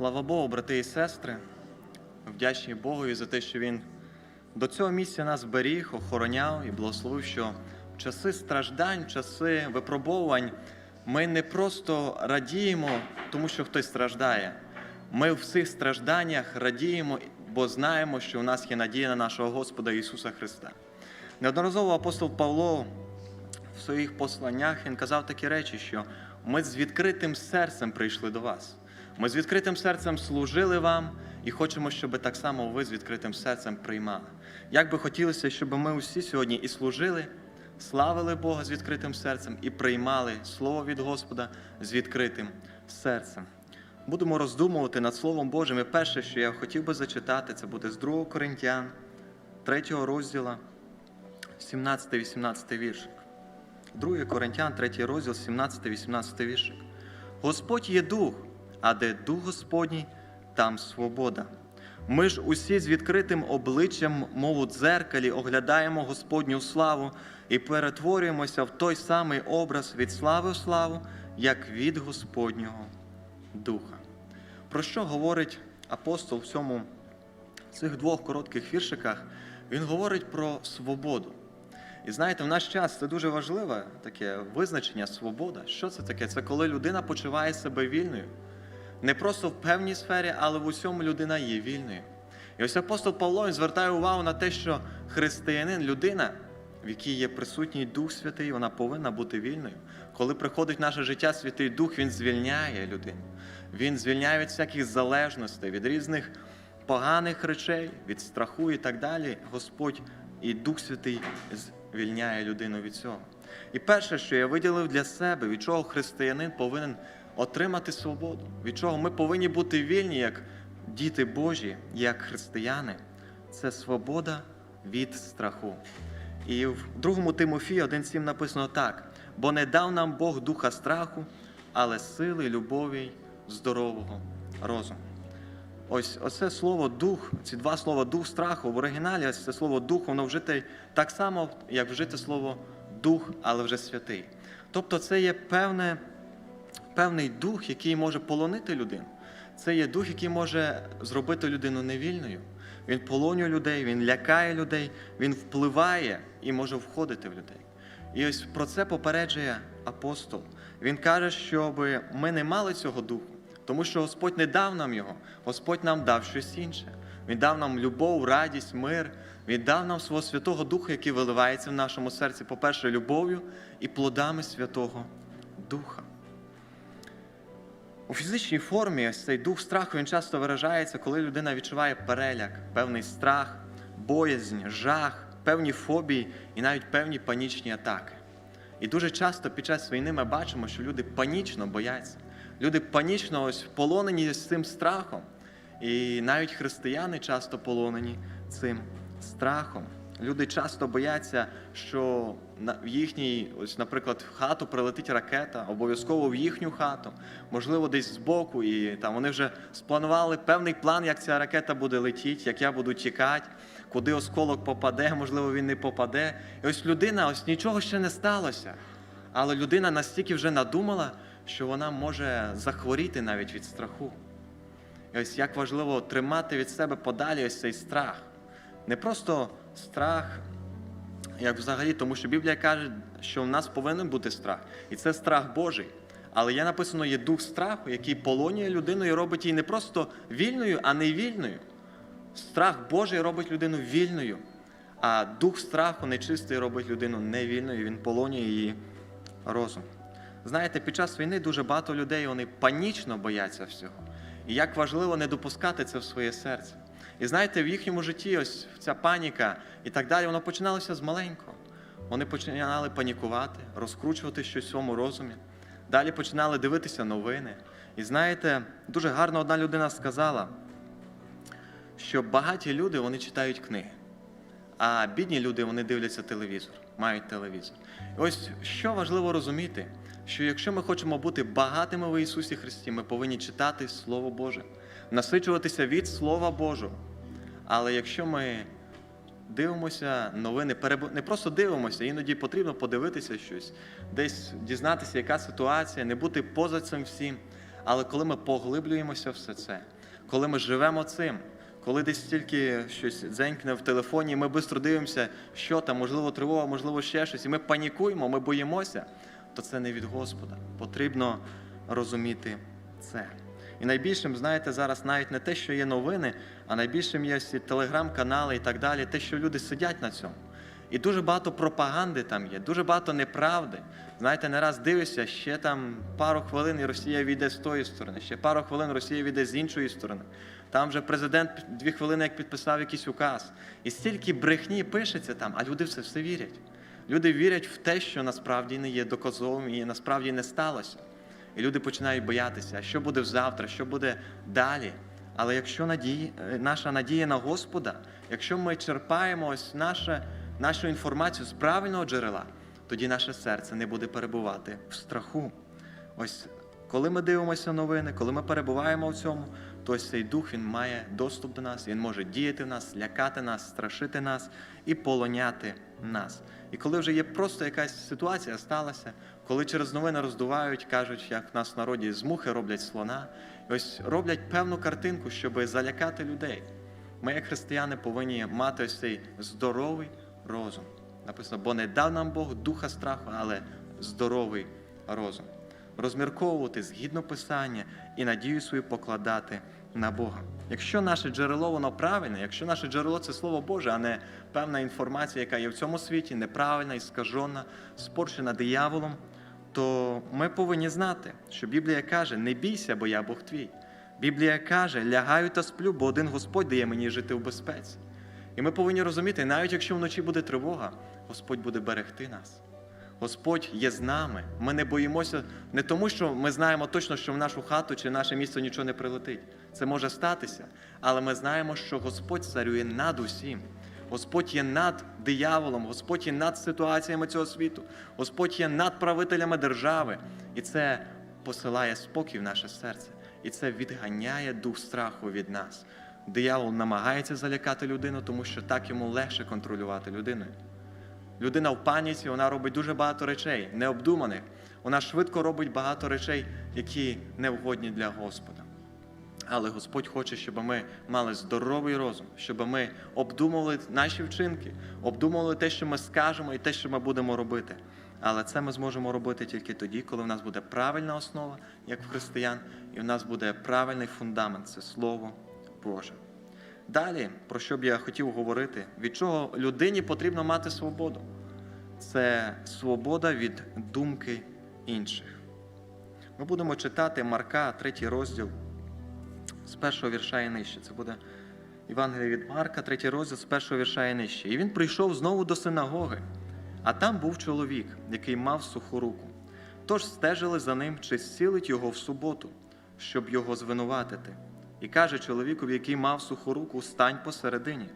Слава Богу, брати і сестри, вдячні Богові за те, що Він до цього місця нас беріг, охороняв і благословив, що в часи страждань, часи випробовувань ми не просто радіємо, тому що хтось страждає. Ми в цих стражданнях радіємо, бо знаємо, що у нас є надія на нашого Господа Ісуса Христа. Неодноразово апостол Павло в своїх посланнях він казав такі речі, що ми з відкритим серцем прийшли до вас. Ми з відкритим серцем служили вам і хочемо, щоб так само ви з відкритим серцем приймали. Як би хотілося, щоб ми усі сьогодні і служили, славили Бога з відкритим серцем і приймали Слово від Господа з відкритим серцем. Будемо роздумувати над Словом Божим. І перше, що я хотів би зачитати, це буде з 2 Коринтян, 3 розділа, 17-18 віршик. 2 Коринтян, 3 розділ, 17-18 віршик. Господь є дух, а де дух Господній, там свобода. Ми ж усі з відкритим обличчям, мов у дзеркалі, оглядаємо Господню славу і перетворюємося в той самий образ від слави в славу, як від Господнього Духа. Про що говорить апостол в цьому в цих двох коротких віршиках? Він говорить про свободу. І знаєте, в наш час це дуже важливе таке визначення свобода. Що це таке? Це коли людина почуває себе вільною. Не просто в певній сфері, але в усьому людина є вільною. І ось апостол Павло звертає увагу на те, що християнин, людина, в якій є присутній Дух Святий, вона повинна бути вільною. Коли приходить в наше життя Святий Дух, Він звільняє людину. Він звільняє від всяких залежностей, від різних поганих речей, від страху і так далі. Господь і Дух Святий звільняє людину від цього. І перше, що я виділив для себе, від чого християнин повинен отримати свободу, від чого ми повинні бути вільні як діти Божі, як християни, це свобода від страху. І в 2 Тимофії 1,7 написано так: бо не дав нам Бог духа страху, але сили, любові, здорового розуму. Ось оце слово дух, ці два слова дух страху в оригіналі, ось це слово дух, воно вжите так само, як вжите слово дух, але вже святий. Тобто це є певне, певний дух, який може полонити людину. Це є дух, який може зробити людину невільною. Він полонює людей, він лякає людей, він впливає і може входити в людей. І ось про це попереджує апостол. Він каже, щоб ми не мали цього духу, тому що Господь не дав нам його, Господь нам дав щось інше. Він дав нам любов, радість, мир. Він дав нам свого Святого Духа, який виливається в нашому серці, по-перше, любов'ю і плодами Святого Духа. У фізичній формі ось цей дух страху він часто виражається, коли людина відчуває переляк, певний страх, боязнь, жах, певні фобії і навіть певні панічні атаки. І дуже часто під час війни ми бачимо, що люди панічно бояться. Люди панічно ось полонені з цим страхом. І навіть християни часто полонені цим страхом. Люди часто бояться, що в їхній, ось, наприклад, в хату прилетить ракета, обов'язково в їхню хату, можливо, десь збоку, і там вони вже спланували певний план, як ця ракета буде летіти, як я буду тікати, куди осколок попаде, можливо, він не попаде. І ось людина, ось нічого ще не сталося. Але людина настільки вже надумала, що вона може захворіти навіть від страху. І ось як важливо тримати від себе подалі ось цей страх. Не просто страх, як взагалі, тому що Біблія каже, що в нас повинен бути страх. І це страх Божий. Але є написано, є дух страху, який полонює людину і робить її не просто вільною, а не вільною. Страх Божий робить людину вільною, а дух страху нечистий робить людину невільною, він полонює її розум. Знаєте, під час війни дуже багато людей вони панічно бояться всього. І як важливо не допускати це в своє серце. І знаєте, в їхньому житті ось ця паніка і так далі, воно починалося з маленького. Вони починали панікувати, розкручувати щось в своєму розумі. Далі починали дивитися новини. І знаєте, дуже гарно одна людина сказала, що багаті люди вони читають книги, а бідні люди вони дивляться телевізор, мають телевізор. І ось що важливо розуміти, що якщо ми хочемо бути багатими в Ісусі Христі, ми повинні читати Слово Боже, насичуватися від Слова Божого. Але якщо ми дивимося новини, не просто дивимося, іноді потрібно подивитися щось, десь дізнатися, яка ситуація, не бути поза цим всім. Але коли ми поглиблюємося все це, коли ми живемо цим, коли десь тільки щось дзенькне в телефоні, ми швидко дивимося, що там, можливо, тривога, можливо, ще щось, і ми панікуємо, ми боїмося, то це не від Господа. Потрібно розуміти це. І найбільшим, знаєте, зараз навіть не те, що є новини, а найбільшим є всі телеграм-канали і так далі, те, що люди сидять на цьому. І дуже багато пропаганди там є, дуже багато неправди. Знаєте, не раз дивишся, ще там пару хвилин і Росія війде з тої сторони, ще пару хвилин Росія війде з іншої сторони. Там вже президент дві хвилини як підписав якийсь указ. І стільки брехні пишеться там, а люди все все вірять. Люди вірять в те, що насправді не є доказовим і насправді не сталося. І люди починають боятися, що буде завтра, що буде далі. Але якщо надії, е, наша надія на Господа, якщо ми черпаємо ось наше, нашу інформацію з правильного джерела, тоді наше серце не буде перебувати в страху. Ось коли ми дивимося новини, коли ми перебуваємо в цьому, ось цей дух він має доступ до нас, він може діяти в нас, лякати нас, страшити нас і полоняти нас. І коли вже є просто якась ситуація сталася, коли через новини роздувають, кажуть, як в нас в народі з мухи роблять слона, ось роблять певну картинку, щоб залякати людей. Ми, як християни, повинні мати ось цей здоровий розум. Написано, бо не дав нам Бог духа страху, але здоровий розум. Розмірковувати згідно Писання і надію свою покладати на Бога. Якщо наше джерело воно правильне, якщо наше джерело це Слово Боже, а не певна інформація, яка є в цьому світі, неправильна, іскажена, спорчена дияволом, то ми повинні знати, що Біблія каже: не бійся, бо я Бог твій. Біблія каже, лягаю та сплю, бо один Господь дає мені жити в безпеці. І ми повинні розуміти, навіть якщо вночі буде тривога, Господь буде берегти нас. Господь є з нами. Ми не боїмося не тому, що ми знаємо точно, що в нашу хату чи наше місто нічого не прилетить. Це може статися, але ми знаємо, що Господь царює над усім. Господь є над дияволом, Господь є над ситуаціями цього світу, Господь є над правителями держави. І це посилає спокій в наше серце. І це відганяє дух страху від нас. Диявол намагається залякати людину, тому що так йому легше контролювати людиною. Людина в паніці, вона робить дуже багато речей, необдуманих. Вона швидко робить багато речей, які не вгодні для Господа. Але Господь хоче, щоб ми мали здоровий розум, щоб ми обдумували наші вчинки, обдумували те, що ми скажемо, і те, що ми будемо робити. Але це ми зможемо робити тільки тоді, коли в нас буде правильна основа, як в християн, і в нас буде правильний фундамент це Слово Боже. Далі, про що б я хотів говорити, від чого людині потрібно мати свободу? Це свобода від думки інших. Ми будемо читати Марка, третій розділ з першого вірша і нижче. Це буде Євангеліє від Марка, третій розділ з першого вірша і нижче. І він прийшов знову до синагоги, а там був чоловік, який мав суху руку. Тож стежили за ним, чи зцілить його в суботу, щоб його звинуватити. І каже чоловікові, який мав суху руку, стань посередині.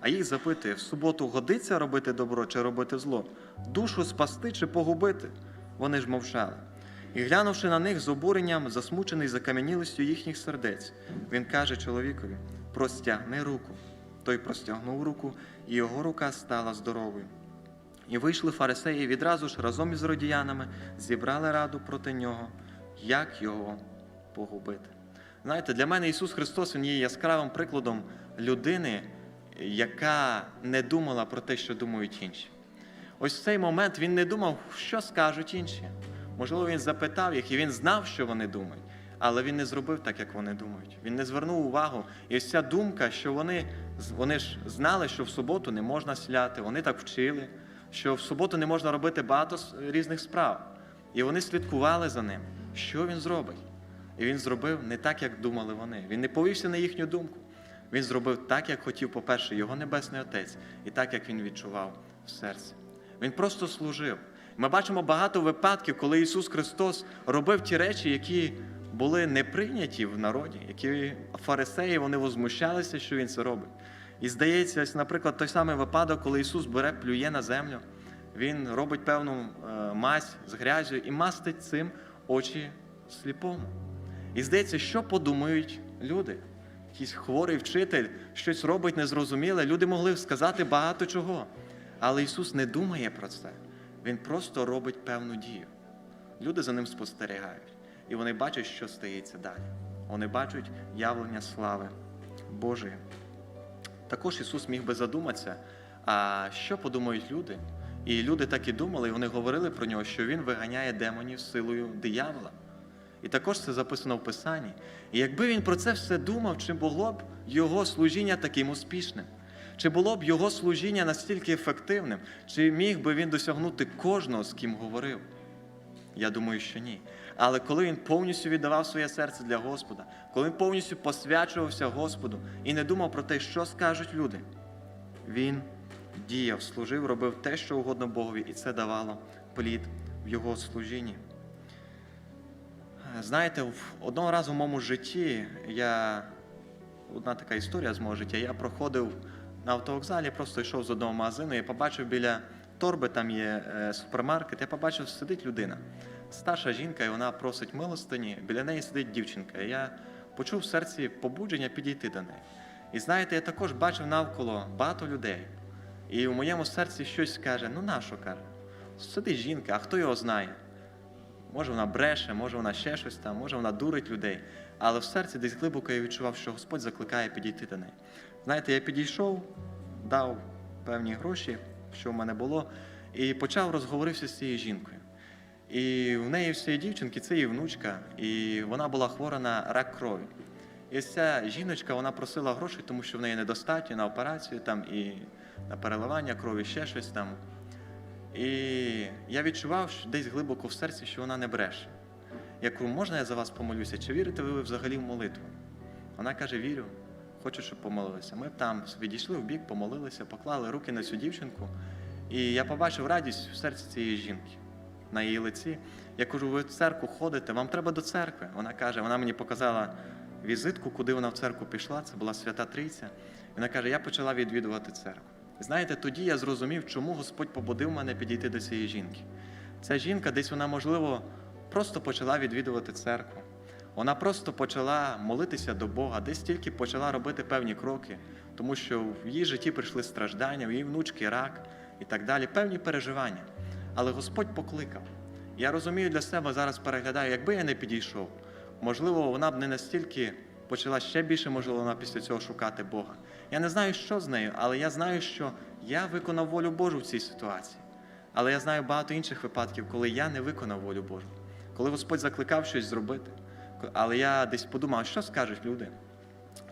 А їх запитує, в суботу годиться робити добро чи робити зло, душу спасти чи погубити. Вони ж мовчали. І глянувши на них з обуренням, засмучений закам'янілістю їхніх сердець, він каже чоловікові: простягни руку. Той простягнув руку, і його рука стала здоровою. І вийшли фарисеї відразу ж разом із родіянами, зібрали раду проти нього, як його погубити. Знаєте, для мене Ісус Христос Він є яскравим прикладом людини, яка не думала про те, що думають інші. Ось в цей момент він не думав, що скажуть інші. Можливо, він запитав їх, і він знав, що вони думають, але він не зробив так, як вони думають. Він не звернув увагу. І ось ця думка, що вони, вони ж знали, що в суботу не можна сляти, вони так вчили, що в суботу не можна робити багато різних справ. І вони слідкували за ним, що він зробить. І він зробив не так, як думали вони. Він не повівся на їхню думку. Він зробив так, як хотів, по-перше, його Небесний Отець, і так, як він відчував в серці. Він просто служив. Ми бачимо багато випадків, коли Ісус Христос робив ті речі, які були не прийняті в народі, які фарисеї вони возмущалися, що Він це робить. І здається, наприклад, той самий випадок, коли Ісус бере, плює на землю, Він робить певну е, мазь з грязю і мастить цим очі сліпому. І здається, що подумають люди. Якийсь хворий вчитель щось робить незрозуміле. Люди могли сказати багато чого. Але Ісус не думає про це. Він просто робить певну дію. Люди за ним спостерігають. і вони бачать, що стається далі. Вони бачать явлення слави Божої. Також Ісус міг би задуматися, а що подумають люди? І люди так і думали, і вони говорили про нього, що він виганяє демонів силою диявола. І також це записано в Писанні. І якби він про це все думав, чи було б його служіння таким успішним? Чи було б його служіння настільки ефективним? Чи міг би він досягнути кожного, з ким говорив? Я думаю, що ні. Але коли він повністю віддавав своє серце для Господа, коли він повністю посвячувався Господу і не думав про те, що скажуть люди, він діяв, служив, робив те, що угодно Богові, і це давало плід в його служінні. Знаєте, одного разу в моєму житті я одна така історія з мого життя. Я проходив на автовокзалі, просто йшов з одного магазину і побачив біля торби, там є е, супермаркет. Я побачив, сидить людина, старша жінка, і вона просить милостині. Біля неї сидить дівчинка. І я почув в серці побудження підійти до неї. І знаєте, я також бачив навколо багато людей. І в моєму серці щось каже: ну нащо каже? Сидить жінка, а хто його знає? Може, вона бреше, може вона ще щось там, може вона дурить людей. Але в серці десь глибоко я відчував, що Господь закликає підійти до неї. Знаєте, я підійшов, дав певні гроші, що в мене було, і почав розговорився з цією жінкою. І в неї всієї дівчинки це її внучка, і вона була хвора на рак крові. І ця жіночка вона просила грошей, тому що в неї недостатньо на операцію там, і на переливання крові, ще щось там. І я відчував що десь глибоко в серці, що вона не бреше. Я кажу, можна я за вас помолюся? Чи вірите ви взагалі в молитву? Вона каже, вірю, хочу, щоб помолилися. Ми там відійшли в бік, помолилися, поклали руки на цю дівчинку. І я побачив радість в серці цієї жінки на її лиці. Я кажу, ви в церкву ходите, вам треба до церкви. Вона каже, вона мені показала візитку, куди вона в церкву пішла. Це була Свята Трійця. Вона каже, я почала відвідувати церкву. Знаєте, тоді я зрозумів, чому Господь побудив мене підійти до цієї жінки. Ця жінка десь вона, можливо, просто почала відвідувати церкву. Вона просто почала молитися до Бога, десь тільки почала робити певні кроки, тому що в її житті прийшли страждання, в її внучки рак і так далі, певні переживання. Але Господь покликав. Я розумію для себе зараз переглядаю, якби я не підійшов, можливо, вона б не настільки почала ще більше, можливо, вона після цього шукати Бога. Я не знаю, що з нею, але я знаю, що я виконав волю Божу в цій ситуації. Але я знаю багато інших випадків, коли я не виконав волю Божу, коли Господь закликав щось зробити. Але я десь подумав, що скажуть люди?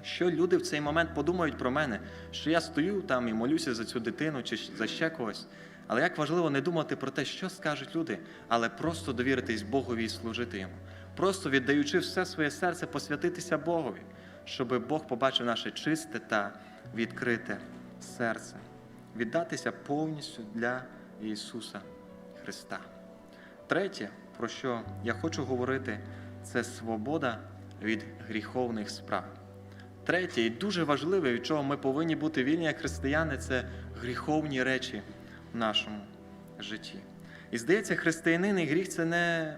Що люди в цей момент подумають про мене, що я стою там і молюся за цю дитину чи за ще когось. Але як важливо не думати про те, що скажуть люди, але просто довіритись Богові і служити йому, просто віддаючи все своє серце, посвятитися Богові, щоб Бог побачив наше чисте та відкрите серце, віддатися повністю для Ісуса Христа. Третє, про що я хочу говорити, це свобода від гріховних справ. Третє, і дуже важливе, від чого ми повинні бути вільні як християни, це гріховні речі в нашому житті. І здається, християнин і гріх це не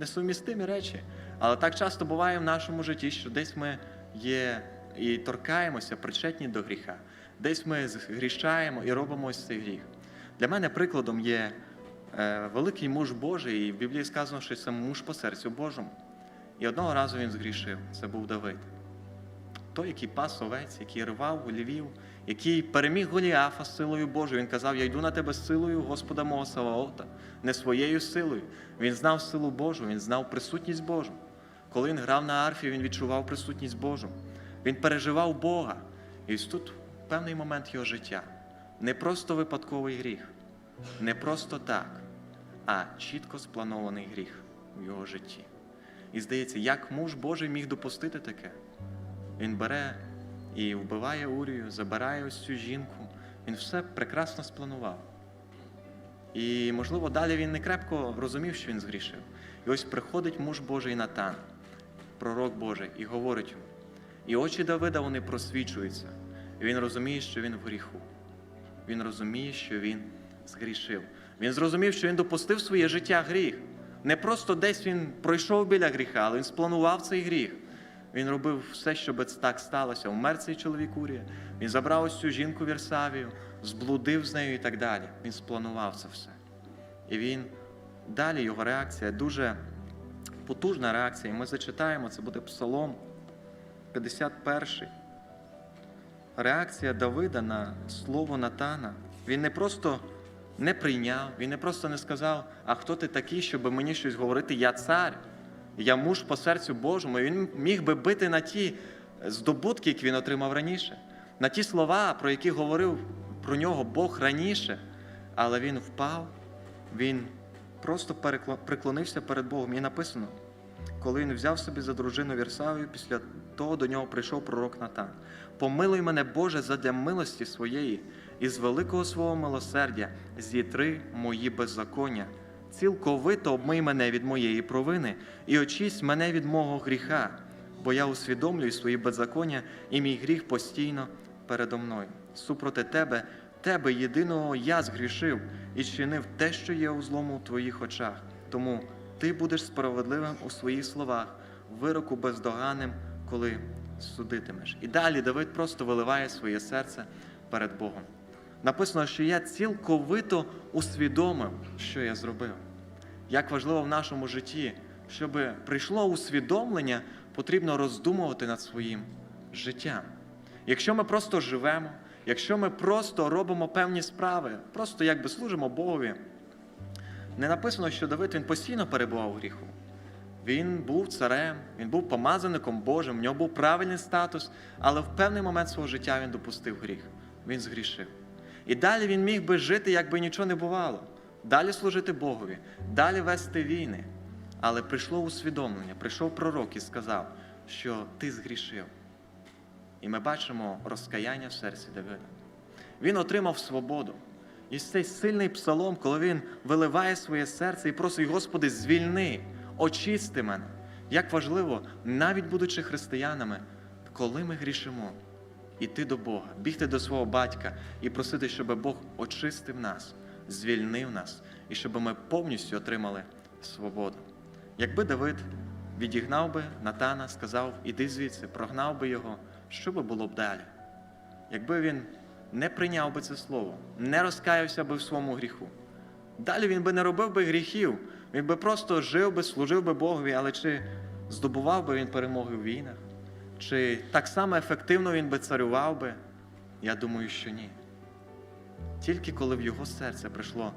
несумістимі речі. Але так часто буває в нашому житті, що десь ми є і торкаємося, причетні до гріха, десь ми грішаємо і робимо ось цей гріх. Для мене прикладом є е, великий муж Божий, і в Біблії сказано, що це муж по серцю Божому. І одного разу він згрішив. Це був Давид. Той, який пас овець, який рвав львів, який переміг Голіафа з силою Божою. Він казав: Я йду на тебе з силою Господа мого Саваота, не своєю силою. Він знав силу Божу, він знав присутність Божу. Коли він грав на арфі, він відчував присутність Божу. Він переживав Бога. І ось тут певний момент його життя. Не просто випадковий гріх, не просто так, а чітко спланований гріх в його житті. І здається, як муж Божий міг допустити таке? Він бере і вбиває Урію, забирає ось цю жінку. Він все прекрасно спланував. І, можливо, далі він не крепко розумів, що він згрішив. І ось приходить муж Божий Натан, пророк Божий, і говорить йому. І очі Давида вони просвічуються. І він розуміє, що він в гріху. Він розуміє, що він згрішив. Він зрозумів, що він допустив своє життя гріх. Не просто десь він пройшов біля гріха, але він спланував цей гріх. Він робив все, щоб так сталося. Умер цей чоловік Урія. Він забрав ось цю жінку Вірсавію, зблудив з нею і так далі. Він спланував це все. І він далі його реакція дуже потужна реакція. І ми зачитаємо, це буде Псалом 51. Реакція Давида на слово Натана. Він не просто не прийняв, він не просто не сказав, а хто ти такий, щоб мені щось говорити, я цар, я муж по серцю Божому. І Він міг би бити на ті здобутки, які він отримав раніше, на ті слова, про які говорив про нього Бог раніше. Але він впав, він просто приклонився перед Богом. І написано, коли він взяв собі за дружину Вірсавію, після того до нього прийшов пророк Натан. Помилуй мене, Боже, задля милості своєї, і з великого свого милосердя зітри мої беззаконня. Цілковито обмий мене від моєї провини і очисть мене від мого гріха, бо я усвідомлюю свої беззаконня, і мій гріх постійно передо мною. Супроти тебе, тебе єдиного я згрішив і чинив те, що є у злому у твоїх очах. Тому ти будеш справедливим у своїх словах, вироку бездоганним, коли судитимеш. І далі Давид просто виливає своє серце перед Богом. Написано, що я цілковито усвідомив, що я зробив. Як важливо в нашому житті, щоб прийшло усвідомлення, потрібно роздумувати над своїм життям. Якщо ми просто живемо, якщо ми просто робимо певні справи, просто якби служимо Богові, не написано, що Давид він постійно перебував у гріху. Він був царем, він був помазаником Божим, в нього був правильний статус, але в певний момент свого життя він допустив гріх. Він згрішив. І далі він міг би жити, якби нічого не бувало, далі служити Богові, далі вести війни. Але прийшло усвідомлення, прийшов пророк і сказав, що ти згрішив. І ми бачимо розкаяння в серці Давида. Він отримав свободу. І цей сильний псалом, коли він виливає своє серце і просить, Господи, звільни, очисти мене. Як важливо, навіть будучи християнами, коли ми грішимо, іти до Бога, бігти до свого батька і просити, щоб Бог очистив нас, звільнив нас, і щоб ми повністю отримали свободу. Якби Давид відігнав би Натана, сказав, іди звідси, прогнав би його, що би було б далі? Якби він не прийняв би це слово, не розкаявся би в своєму гріху. Далі він би не робив би гріхів, він би просто жив би, служив би Богові, але чи здобував би він перемоги в війнах? Чи так само ефективно він би царював би? Я думаю, що ні. Тільки коли в його серце прийшло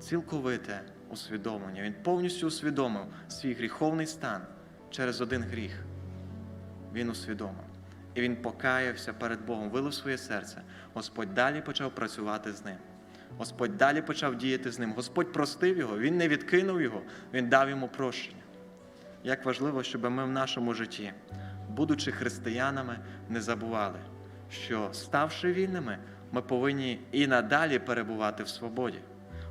цілковите усвідомлення, він повністю усвідомив свій гріховний стан через один гріх. Він усвідомив. І він покаявся перед Богом, вилив своє серце. Господь далі почав працювати з ним. Господь далі почав діяти з ним. Господь простив його, Він не відкинув його, Він дав йому прощення. Як важливо, щоб ми в нашому житті, будучи християнами, не забували, що ставши вільними, ми повинні і надалі перебувати в свободі.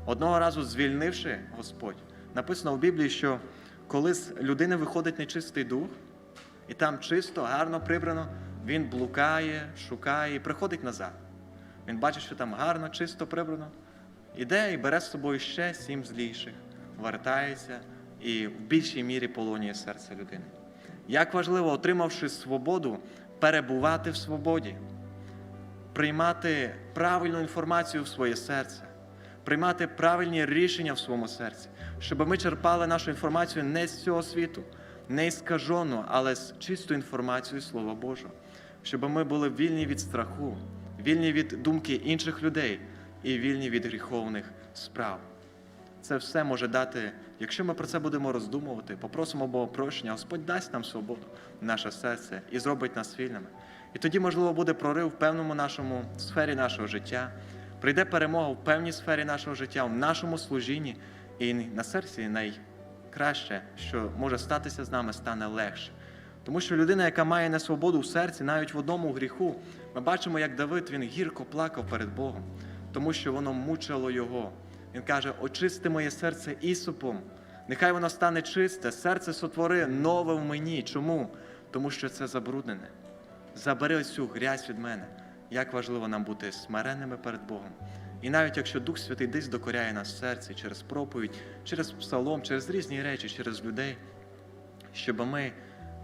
Одного разу звільнивши Господь, написано в Біблії, що коли з людини виходить нечистий дух, і там чисто, гарно прибрано, він блукає, шукає і приходить назад. Він бачить, що там гарно, чисто прибрано. Іде і бере з собою ще сім зліших, вертається і в більшій мірі полонює серце людини. Як важливо, отримавши свободу, перебувати в свободі, приймати правильну інформацію в своє серце, приймати правильні рішення в своєму серці, щоб ми черпали нашу інформацію не з цього світу, не іскажену, але з чистою інформацією Слова Божого, щоб ми були вільні від страху, вільні від думки інших людей і вільні від гріховних справ. Це все може дати, якщо ми про це будемо роздумувати, попросимо Бога прощення, Господь дасть нам свободу, наше серце і зробить нас вільними. І тоді, можливо, буде прорив в певному нашому сфері нашого життя, прийде перемога в певній сфері нашого життя, в нашому служінні, і на серці найкраще, що може статися з нами, стане легше. Тому що людина, яка має несвободу в серці, навіть в одному гріху, ми бачимо, як Давид він гірко плакав перед Богом, тому що воно мучило його. Він каже: очисти моє серце ісупом, нехай воно стане чисте, серце сотвори нове в мені. Чому? Тому що це забруднене. Забери цю грязь від мене. Як важливо нам бути смиренними перед Богом. І навіть якщо Дух Святий десь докоряє нас в серці через проповідь, через псалом, через різні речі, через людей, щоб ми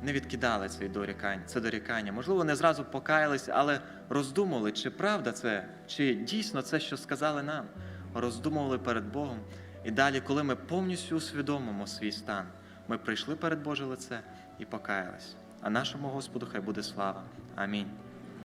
не відкидали це дорікання, це дорікання. Можливо, не зразу покаялися, але роздумували, чи правда це, чи дійсно це, що сказали нам. Роздумували перед Богом. І далі, коли ми повністю усвідомимо свій стан, ми прийшли перед Боже лице і покаялись. А нашому Господу хай буде слава. Амінь.